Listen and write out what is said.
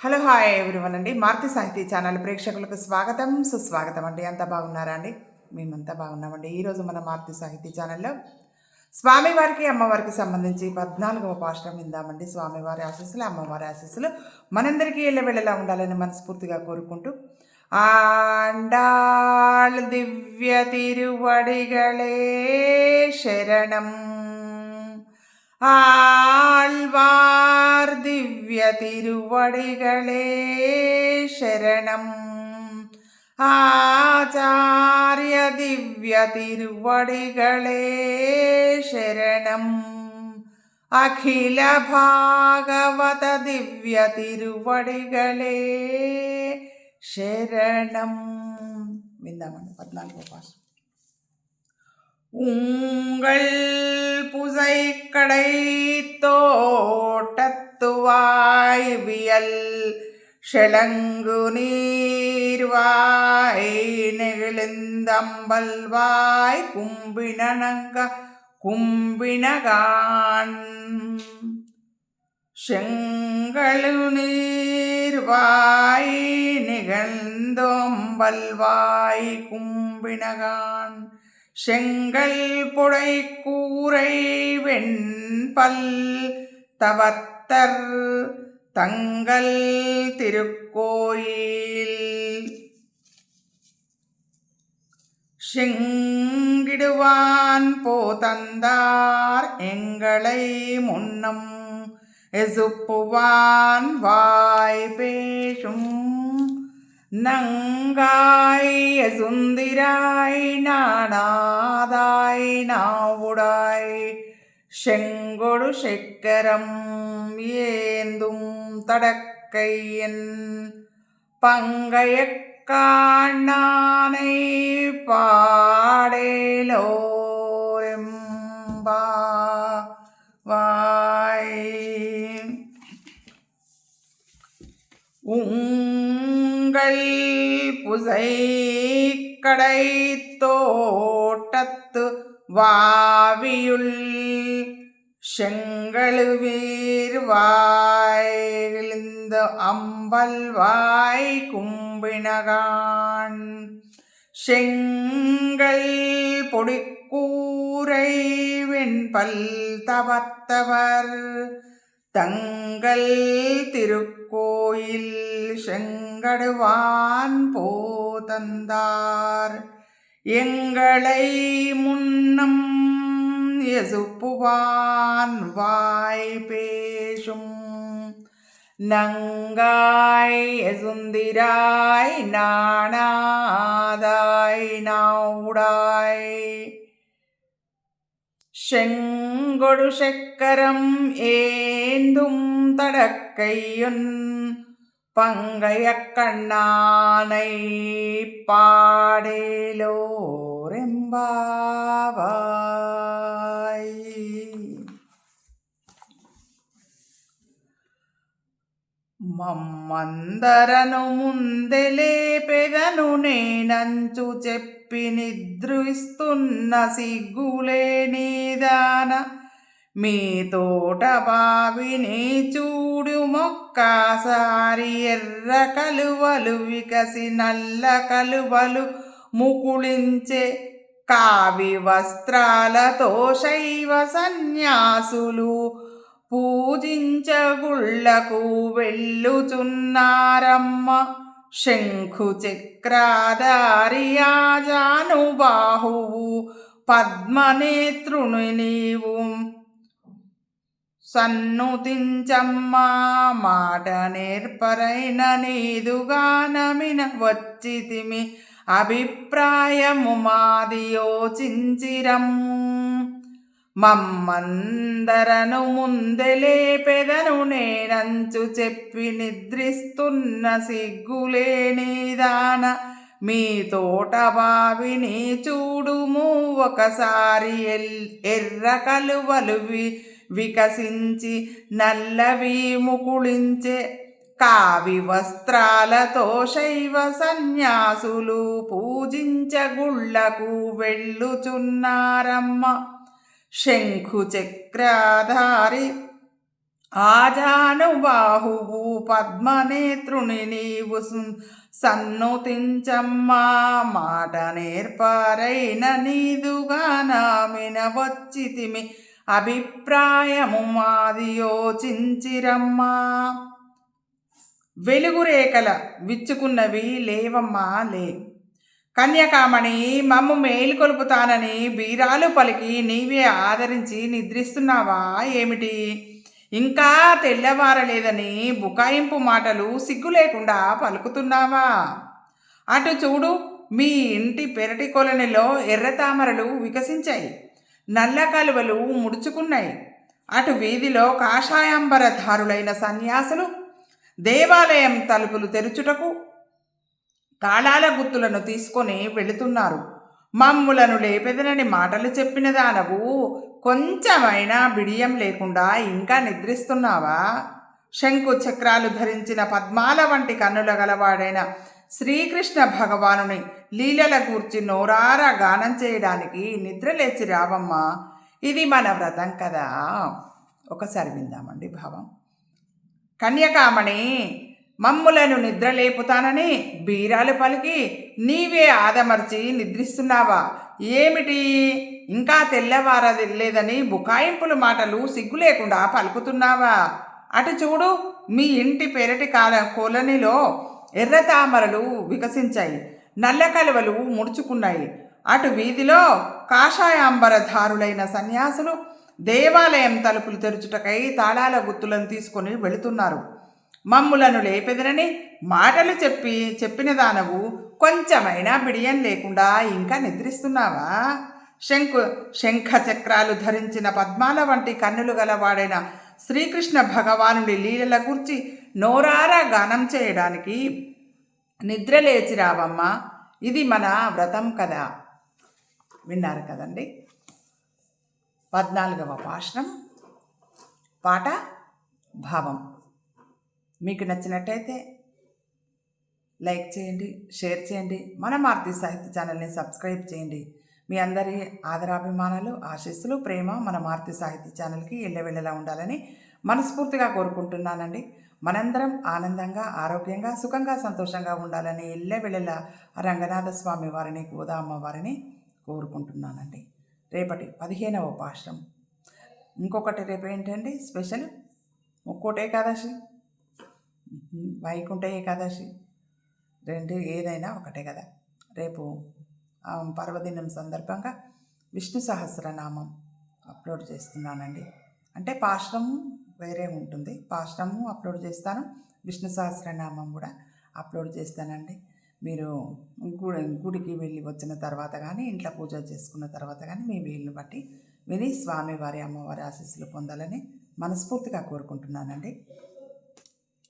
Hello hi everyone అండి. మారుతి సాహితీ channel ప్రేక్షకులకు స్వాగతం. సుస్వాగతం అండి. అంతా బాగున్నారా అండి? మేమంతా బాగున్నామండి. ఈరోజు మన మారుతి సాహితీ ఛానల్లో స్వామివారికి అమ్మవారికి సంబంధించి పద్నాలుగవ పాఠం విందామండి. స్వామివారి ఆశీస్సులు అమ్మవారి ఆశీస్సులు మనందరికీ వెళ్ళవెళ్ళలా ఉండాలని మనస్ఫూర్తిగా కోరుకుంటూ ఆండాళ్ దివ్య తిరువడిగళే శరణం. ആൾവാർ ദിവ്യ തിരുവടികളെ ശരണം. ആചാര്യ ദിവ്യ തിരുവടികളെ ശരണം. അഖില ഭാഗവത ദിവ്യ തിരുവടികളെ ശരണം. വിന്ദമാണ് പതിനാല് പ്രഭാഷണം உங்கள் புசை கடை தோட்டத்துவாய்வியல் ஷெளங்கு நீர்வாய் நெகிழ்ந்தம்பல் வாய் கும்பினங்க கும்பினகான். செங்களு நீர்வாய் நிகழ்ந்தோம்பல்வாய் கும்பினகான். செங்கல் புடை கூரை வெண்பல் தவத்தர் தங்கள் திருக்கோயில். செங்கிடுவான் போதந்தார் எங்களை முன்னம் எசுப்புவான் வாய் பேசும். നങ്കായി സുന്ദിരായി നാണാതായി നാവുടായി. ശെങ്കൊടു ശക്കരം ഏന്തും തടക്കയ്യൻ. പങ്കയക്കാണാനേ പാടേലോരെമ്പാ വായി. ഉം உங்கள் புசை கடை தோட்டத்து வாவியுள் செங்கழுவீர் வாய்ந்த அம்பல் வாய் கும்பினகான். செங்கல் பொடிக்கூரை வெண்பல் தவத்தவர் தங்கள் திருக்கோயில் செங்கடுவான் போதந்தார் எங்களை முன்னம் எசுப்புவான் வாய் பேசும். நங்காய் எசுந்திராய் நாணாதாய் நாவுடாய். ഷെങ്കൊടുഷക്കരം ഏന്തും തടക്കയ്യുൻ പങ്കയക്കണ്ണാനൈ പാടേലോരെമ്പാവായി మమ్మందరను ముందెలే పెదను నేనంచు చెప్పు నిద్రిస్తున్న సిగ్గులే నీదాన మీ తోట బావిని చూడు మొక్కసారి ఎర్ర కలువలు వికసి నల్ల కలువలు ముకుళించే కావి వస్త్రాలతో శైవ సన్యాసులు పూజించగుళ్ళకు వెళ్ళుచున్నారమ్మ. శంఖు చక్రాధారియాజానుబాహువు పద్మనేత్రుని నీవు సన్నుతించమ్మా మాట నేర్పరైన నీదుగానమిన వచ్చితిమి అభిప్రాయము మాది యోచించిరమ్ము మమ్మందరను ముందెలే పెదను నేనంచు చెప్పి నిద్రిస్తున్న సిగ్గులేనిదాన మీ తోట బావిని చూడుము ఒకసారి ఎల్ ఎర్ర కలువలు వికసించి నల్లవి ముకుళించే కావి వస్త్రాలతో శైవ సన్యాసులు పూజించగుళ్ళకు వెళ్ళుచున్నారమ్మ. శంఖు చక్రాధారి ఆజానుబాహువు పద్మనేత్రుని నీవు సన్నుతించమ్మా మాట నేర్పారైన నీదుగా నామిన వచ్చితిమి అభిప్రాయము మాది యోచించిరమ్మా వెలుగురేఖల విచ్చుకున్నవి లేవమ్మా లే కన్యకామణి మమ్ము మేలుకొలుపుతానని బీరాలు పలికి నీవే ఆదరించి నిద్రిస్తున్నావా ఏమిటి? ఇంకా తెల్లవారలేదని బుకాయింపు మాటలు సిగ్గు లేకుండా పలుకుతున్నావా? అటు చూడు మీ ఇంటి పెరటి కొలనిలో ఎర్రతామరలు వికసించాయి. నల్ల కలువలు ముడుచుకున్నాయి. అటు వీధిలో కాషాయాంబరధారులైన సన్యాసులు దేవాలయం తలుపులు తెరుచుటకు తాళాల గుత్తులను తీసుకొని వెళుతున్నారు. మమ్ములను లేపెదనని మాటలు చెప్పిన దానవు కొంచెమైనా బిడియం లేకుండా ఇంకా నిద్రిస్తున్నావా? శంకు చక్రాలు ధరించిన పద్మాల వంటి కన్నుల గలవాడైన శ్రీకృష్ణ భగవానుని లీలల గూర్చి నోరారా గానం చేయడానికి నిద్ర లేచి రావమ్మా. ఇది మన వ్రతం కదా. ఒకసారి విందామండి భావం. కన్యకామణి మమ్ములను నిద్రలేపుతానని బీరాలు పలికి నీవే ఆదమర్చి నిద్రిస్తున్నావా? ఏమిటి? ఇంకా తెల్లవారది లేదని బుకాయింపుల మాటలు సిగ్గు లేకుండా పలుకుతున్నావా? అటు చూడు మీ ఇంటి పెరటి కాల కోలనీలో ఎర్ర తామరలు వికసించాయి నల్ల కలువలు ముడుచుకున్నాయి. అటు వీధిలో కాషాయాంబరధారులైన సన్యాసులు దేవాలయం తలుపులు తెరుచుటకై తాళాల గుత్తులను తీసుకొని వెళుతున్నారు. మమ్ములను లేపెదరని మాటలు చెప్పి చెప్పిన దానవు కొంచెమైనా బిడియం లేకుండా ఇంకా నిద్రిస్తున్నావా? శంకు శంఖ చక్రాలు ధరించిన పద్మాల వంటి కన్నులు గలవాడైన శ్రీకృష్ణ భగవానుడి లీలల గురించి నోరారా గానం చేయడానికి నిద్ర లేచి రావమ్మా. ఇది మన వ్రతం కదా. విన్నారు కదండి. పద్నాలుగవ పాశ్రం పాట భావం. మీకు నచ్చినట్టయితే లైక్ చేయండి షేర్ చేయండి మన మారుతి సాహిత్య ఛానల్ని సబ్స్క్రైబ్ చేయండి. మీ అందరి ఆదరాభిమానాలు ఆశీస్సులు ప్రేమ మన మారుతి సాహిత్య ఛానల్కి ఎల్లవెళ్ళలా ఉండాలని మనస్ఫూర్తిగా కోరుకుంటున్నానండి. మనందరం ఆనందంగా ఆరోగ్యంగా సుఖంగా సంతోషంగా ఉండాలని ఎల్లవెళ్ళలా రంగనాథ స్వామి వారిని గోదామ్మ వారిని కోరుకుంటున్నానండి. రేపటి పదిహేనవ పాశ్రం. ఇంకొకటి రేపు ఏంటండి? స్పెషల్? ముక్కోటి ఏకాదశి. వైకుంఠ ఏకాదశి రెండు ఏదైనా ఒకటే కదా. రేపు పర్వదినం సందర్భంగా విష్ణు సహస్రనామం అప్లోడ్ చేస్తున్నానండి. అంటే పాశ్రము వేరే ఉంటుంది. పాశ్రము అప్లోడ్ చేస్తాను. విష్ణు సహస్రనామం కూడా అప్లోడ్ చేస్తానండి. మీరు గుడి గుడికి వెళ్ళి వచ్చిన తర్వాత కానీ ఇంట్లో పూజ చేసుకున్న తర్వాత కానీ మీ వీలుని బట్టి విని స్వామివారి అమ్మవారి ఆశీస్సులు పొందాలని మనస్ఫూర్తిగా కోరుకుంటున్నానండి.